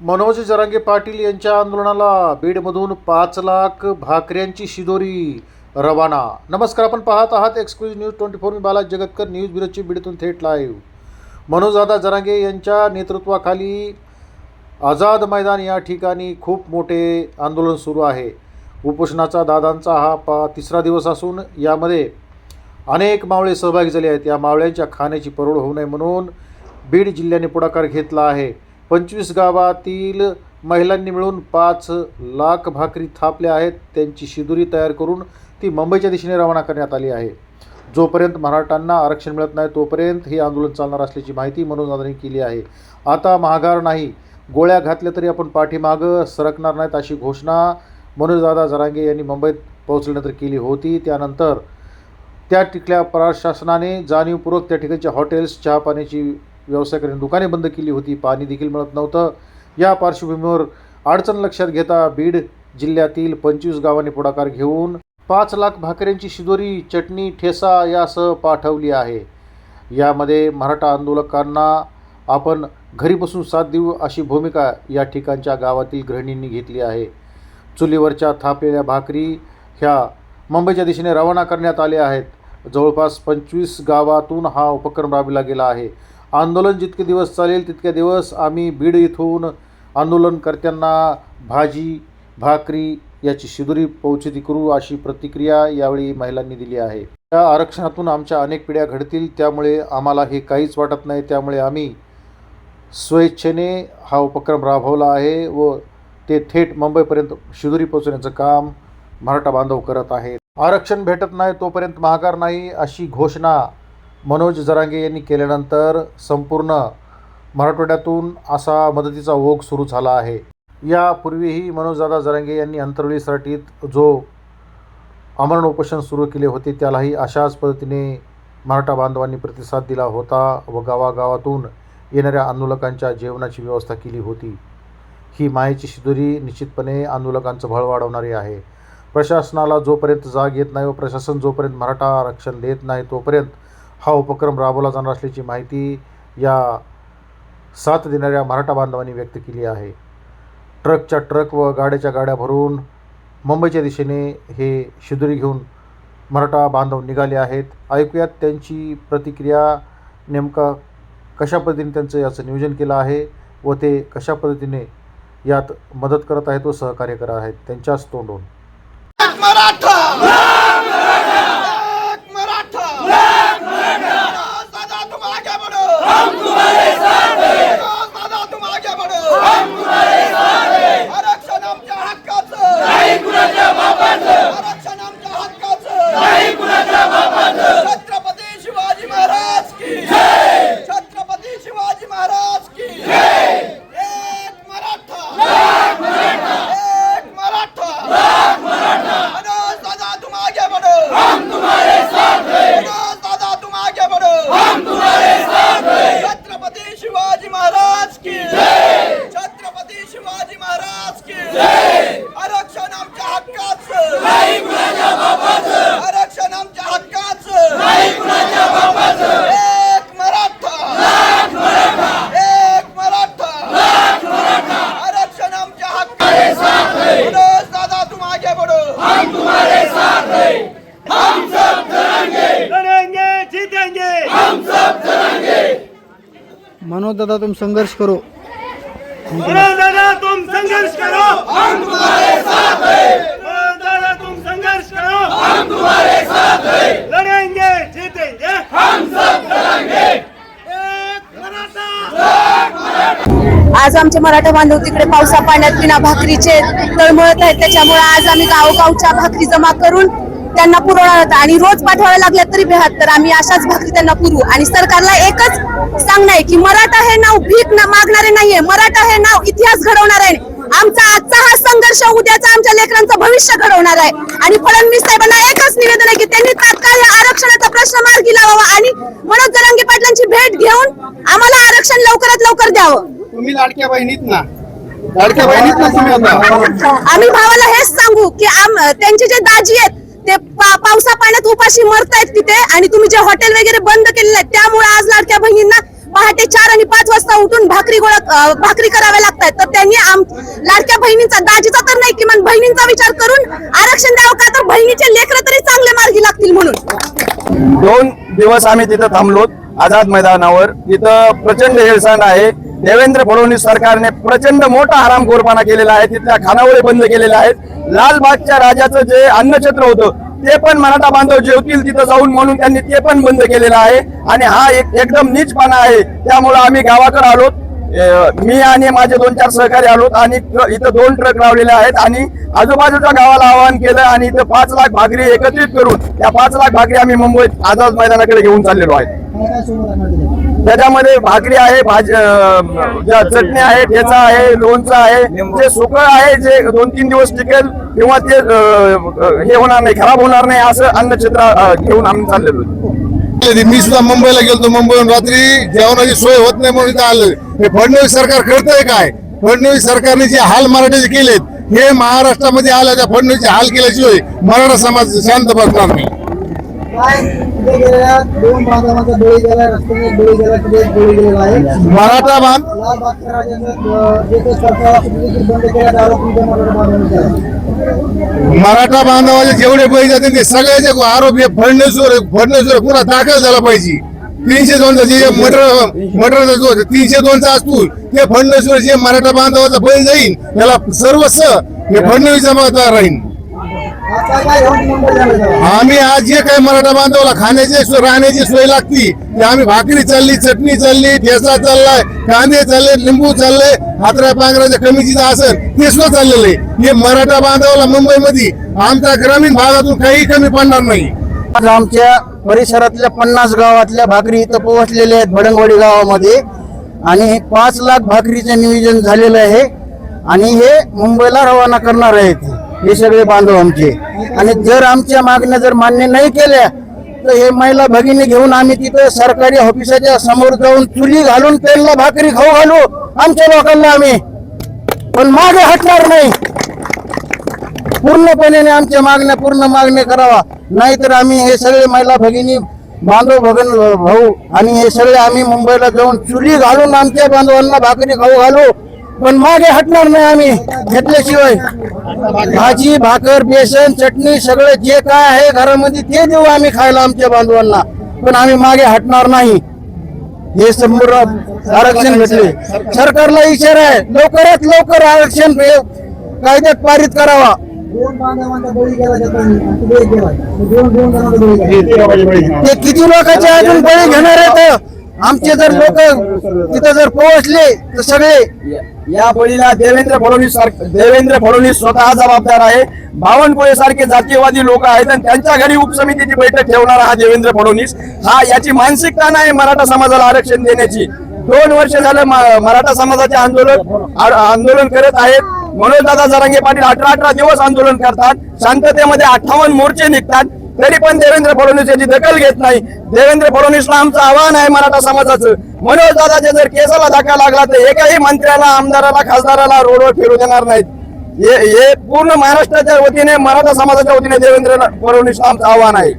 मनोज जरांगे पाटील यांच्या आंदोलनाला बीडमधून पाच लाख भाकऱ्यांची शिदोरी रवाना. नमस्कार आपण पाहत आहात एक्सक्लुझिव्ह न्यूज ट्वेंटी फोर. मी बालाजी जगतकर न्यूज ब्युरोची बीडतून थेट लाईव्ह. मनोजदादा जरांगे यांच्या नेतृत्वाखाली आझाद मैदान या ठिकाणी खूप मोठे आंदोलन सुरू आहे. उपोषणाचा दादांचा हा पा तिसरा दिवस असून यामध्ये अनेक मावळे सहभागी झाले आहेत. या मावळ्यांच्या खाण्याची परवड होऊ नये म्हणून बीड जिल्ह्याने पुढाकार घेतला आहे. पंचवीस गावातील महिलांनी मिळून पाच लाख भाकरी थापल्या आहेत. त्यांची शिदुरी तयार करून ती मुंबईच्या दिशेने रवाना करण्यात आली आहे. जोपर्यंत मराठांना आरक्षण मिळत नाही तोपर्यंत हे आंदोलन चालणार असल्याची माहिती मनोजदादांनी केली आहे. आता महागार नाही गोळ्या घातल्या तरी आपण पाठीमागं सरकणार नाहीत अशी घोषणा मनोजदादा जरांगे यांनी मुंबईत पोहोचल्यानंतर केली होती. त्यानंतर त्या तिथल्या प्रशासनाने जाणीवपूर्वक त्या ठिकाणच्या हॉटेल्स चहा पाण्याची दुकाने बंद केली होती पाणी देखील मिळत नव्हतं. या पार्श्वभूमीवर अडचण लक्षात घेता बीड जिल्ह्यातील पंचवीस गावांनी पुढाकार घेऊन पाच लाख भाकऱ्यांची शिदोरी चटणी ठेसा यासह पाठवली आहे. यामध्ये मराठा आंदोलकांना आपण घरी बसून साथ देऊ अशी भूमिका या ठिकाणच्या गावातील गृहिणींनी घेतली आहे. चुलीवरच्या थापलेल्या भाकरी ह्या मुंबईच्या दिशेने रवाना करण्यात आल्या आहेत. जवळपास पंचवीस गावातून हा उपक्रम राबविला गेला आहे. आंदोलन जितके दिवस चालेल तितके दिवस आम्ही बीड इथून आंदोलनकर्त्यांना भाजी भाकरी याची शिदुरी पोहोचती करू अशी प्रतिक्रिया यावेळी महिलांनी दिली आहे. त्या आरक्षणातून आमच्या अनेक पिढ्या घडतील त्यामुळे आम्हाला हे काहीच वाटत नाही. त्यामुळे आम्ही स्वेच्छेने हा उपक्रम राबवला आहे व ते थेट मुंबईपर्यंत शिदुरी पोहोचण्याचं काम मराठा बांधव करत आहेत. आरक्षण भेटत नाही तोपर्यंत महागार नाही अशी घोषणा मनोज जरांगे यांनी केल्यानंतर संपूर्ण मराठवाड्यातून असा मदतीचा ओघ सुरू झाला आहे. यापूर्वीही मनोजदादा जरांगे यांनी अंतर्वेळी सराटीत जो आमरण उपोषण सुरू केले होते त्यालाही अशाच पद्धतीने मराठा बांधवांनी प्रतिसाद दिला होता व गावागावातून येणाऱ्या आंदोलकांच्या जेवणाची व्यवस्था केली होती. ही मायेची शिदोरी निश्चितपणे आंदोलकांचं बळ वाढवणारी आहे. प्रशासनाला जोपर्यंत जाग येत नाही व प्रशासन जोपर्यंत मराठा आरक्षण देत नाही तोपर्यंत हा उपक्रम राबवला जाणार असल्याची माहिती या साथ देणाऱ्या मराठा बांधवांनी व्यक्त केली आहे. ट्रकच्या ट्रक व गाड्याच्या गाड्या भरून मुंबईच्या दिशेने हे शिदुरी घेऊन मराठा बांधव निघाले आहेत. ऐकूयात त्यांची प्रतिक्रिया. नेमका कशा पद्धतीने त्यांचं याचं नियोजन केलं आहे व ते कशा पद्धतीने यात मदत करत आहेत व सहकार्य करत आहेत? त्यांच्याच तोंडून एक मराठा एक मराठा दादा तुम आगे बढ़ो हम तुम्हारे साथ हैं दादा तुम आगे बढ़ो हम तुम्हारे साथ हैं आरक्षण आमच्या हक्काचं नाही कुणाच्या बापाचं आरक्षण आमच्या हक्काचं नाही कुणाच्या बापाचं छत्रपती शिवाजी महाराज की जय छत्रपती शिवाजी महाराज की जय एक मराठा एक मराठा एक मराठा मनोज दादा तुम आगे बढ़ो हम तुम्हारे साथ हैं मनोज दादा तुम आगे बढ़ो हम तुम्हारे साथ हैं छत्रपति शिवाजी महाराज की जय छत्रपति शिवाजी महाराज की जय आरक्षण आमच्या हक्काचं नाही कुणाच्या बापाचं आरक्षण आमच्या हक्काचं नाही कुणाच्या बापाचं एक मराठा लाख मराठा एक मराठा लाख मराठा आरक्षण आमच्या हक्काचे साथ है मनोज दादा तुम आगे बढ़ो हम तुम्हारे साथ हैं हम सब करेंगे लड़ेंगे जीतेंगे हम सब करेंगे मनोज दादा तुम संघर्ष करो. मनोज दादा तुम संघर्ष करो. हम तुम्हारे साथ हैं। दादा तुम संघर्ष करो. हम तुम्हारे साथ हैं। लड़ेंगे जीतेंगे। हम सब मराठा। आज आमचे मराठा बांधव तिकडे पावसा पाण्यात बिना भाकरीचे तळमळत आहेत. त्याच्यामुळे आज आम्ही गावगावच्या भाकरी जमा करून त्यांना पुरवणार होता. आणि रोज पाठवाव्या लागल्या तरी बेहात तर आम्ही अशाच भाकरी त्यांना पुरवू. आणि सरकारला एकच सांगणं आहे की मराठा हे नाव भीक ना मागणारे नाहीये. मराठा हे नाव इतिहास घडवणार आहे. आमचा आजचा हा संघर्ष उद्याचा आमच्या लेकरांचं भविष्य घडवणार आहे. आणि फडणवीस साहेबांना एकच निवेदन आहे की त्यांनी तात्काळ या आरक्षणाचा प्रश्न मार्गी लावावा आणि मनोज जरांगे पाटलांची भेट घेऊन आम्हाला आरक्षण लवकरात लवकर द्यावं. तुम्ही लाडक्या बहिणीत ना. लाडक्या बहिणीत ना तुम्ही आता. आम्ही भावाला हेच सांगू की आम त्यांचे जे दाजी आहेत ते पा- पावसा पाण्यात उपाशी मरतायत तिथे आणि तुम्ही जे हॉटेल वगैरे बंद केलेले आहेत त्यामुळे आज लाडक्या बहिणींना पहाटे चार आणि पाच वाजता उठून भाकरी गोळा भाकरी कराव्या लागतात तर त्यांनी आम लाडक्या बहिणींचा दाजीचा तर नाही किमान बहिणींचा विचार करून आरक्षण द्यावं का? तर बहिणीचे लेकर तरी चांगले मार्गी लागतील म्हणून. दोन दिवस आम्ही तिथं थांबलो आझाद मैदानावर. तिथं प्रचंड हेळसांड आहे. देवेंद्र फडणवीस सरकारने प्रचंड मोठा हरामखोरपणा केलेला आहे. तिथल्या खानावळी बंद केलेल्या आहेत. लालबागच्या राजाचं जे अन्नक्षेत्र होतं ते पण मराठा बांधव जेवतील तिथं जाऊन म्हणून त्यांनी ते पण बंद केलेलं आहे. आणि हा एक एकदम नीचपणा आहे. त्यामुळे आम्ही गावाकडे आलो. मी आणि माझे दोन चार सहकारी आलोत आणि इथं दोन ट्रक लावलेले आहेत आणि आजूबाजूच्या गावाला आवाहन केलं आणि इथं पाच लाख भाकरी एकत्रित करून त्या पाच लाख भाकरी आम्ही मुंबईत आझाद मैदानाकडे घेऊन चाललेलो आहे त्याच्यामध्ये भाकरी आहे भाजी चटणी आहे ठेचा आहे लोणचं आहे जे सुकं आहे जे दोन तीन दिवस टिकेल किंवा ते हे होणार नाही खराब होणार नाही असं अन्नक्षेत्र क्षेत्र घेऊन आम्ही चाललेलो आहे. मी सुद्धा मुंबईला गेलो मुंबईहून रात्री जेवणाची सोय होत नाही म्हणून इथं आलं हे फडणवीस सरकार करतंय काय? फडणवीस सरकारने जे हाल मराठ्याचे केलेत हे महाराष्ट्रामध्ये आलं त्या फडणवीसचे हाल केल्याशिवाय मराठा समाज शांत बसणार नाही. दोन बांधवांचा बळी गेला रस्त्याने बळी गेला तिथे बळी गेलेला आहे मराठा बांध बंद केला मराठा बांधवाचे जेवढे बळी जाते ते सगळ्याचे आरोप हे फडणवीसवर फडणवीसवर पुन्हा दाखल झाला पाहिजे. तीनशे दोनचा जे मटर मटरचा जो तीनशे दोनचा असतो ते फडणवीसवर जे मराठा बांधवाचा बळी जाईल त्याला सर्वस्व हे फडणवीसचा महत्त्व राहील. आम्ही आज जे काही मराठा बांधवला खाण्याची सोय राहण्याची सोय लागती आम्ही भाकरी चालली चटणी चालली ठेसा चाललाय कांदे चालले लिंबू चालले हातऱ्या पांघराच्या कमीची असेल ते सुद्धा चाललेले हे मराठा बांधवाला मुंबईमध्ये आमच्या ग्रामीण भागातून काही कमी पडणार नाही. आज आमच्या परिसरातल्या पन्नास गावातल्या भाकरी इथं पोहोचलेल्या आहेत भडंगवाडी गावामध्ये. आणि पाच लाख भाकरीचं नियोजन झालेलं आहे. आणि हे मुंबईला रवाना करणार आहेत. हे सगळे बांधव आमचे. आणि जर आमच्या मागण्या जर मान्य नाही केल्या तर हे महिला भगिनी घेऊन आम्ही तिथं सरकारी ऑफिसाच्या समोर जाऊन चुली घालून त्यांना भाकरी खाऊ घालू आमच्या लोकांना आम्ही. पण मागे हटणार नाही. पूर्णपणे आमच्या मागण्या पूर्ण मागण्या करावा. नाहीतर आम्ही हे सगळे महिला भगिनी बांधव भगन भाऊ आणि हे सगळे आम्ही मुंबईला जाऊन चुली घालून आमच्या बांधवांना भाकरी खाऊ घालू. पण मागे हटणार नाही आम्ही घेतल्याशिवाय. भाजी भाकर बेसन चटणी सगळं जे काय आहे घरामध्ये ते देऊ आम्ही खायला आमच्या बांधवांना. पण आम्ही मागे हटणार नाही. हे समोर आरक्षण भेटले. सरकारला इशारा आहे. लवकरात लवकर आरक्षण कायद्यात पारित करावा. ते किती लोकांचे अजून बळी घेणार आहेत? आमचे जर लोक तिथं जर पोहोचले तर सगळे या बळीला देवेंद्र फडणवीस देवेंद्र फडणवीस स्वतः जबाबदार आहे. बावनकुळे सारखे जातीयवादी लोक आहेत आणि त्यांच्या घरी उपसमितीची बैठक ठेवणारा हा देवेंद्र फडणवीस. हा याची मानसिकता नाही मराठा समाजाला आरक्षण देण्याची. दोन वर्ष झालं मराठा समाजाचे आंदोलन आंदोलन करत आहेत. मनोज दादा जरांगे पाटील अठरा अठरा दिवस आंदोलन करतात. शांततेमध्ये अठ्ठावन्न मोर्चे निघतात. तरी पण देवेंद्र फडणवीस याची दखल घेत नाही. देवेंद्र फडणवीसला आमचं आव्हान आहे मराठा समाजाचं. मनोज दादाच्या जर केसाला धक्का लागला तर एकाही मंत्र्याला आमदाराला खासदाराला रोडवर फिरू देणार नाहीत. हे पूर्ण महाराष्ट्राच्या वतीने मराठा समाजाच्या वतीने देवेंद्र फडणवीसला आमचं आव्हान आहे.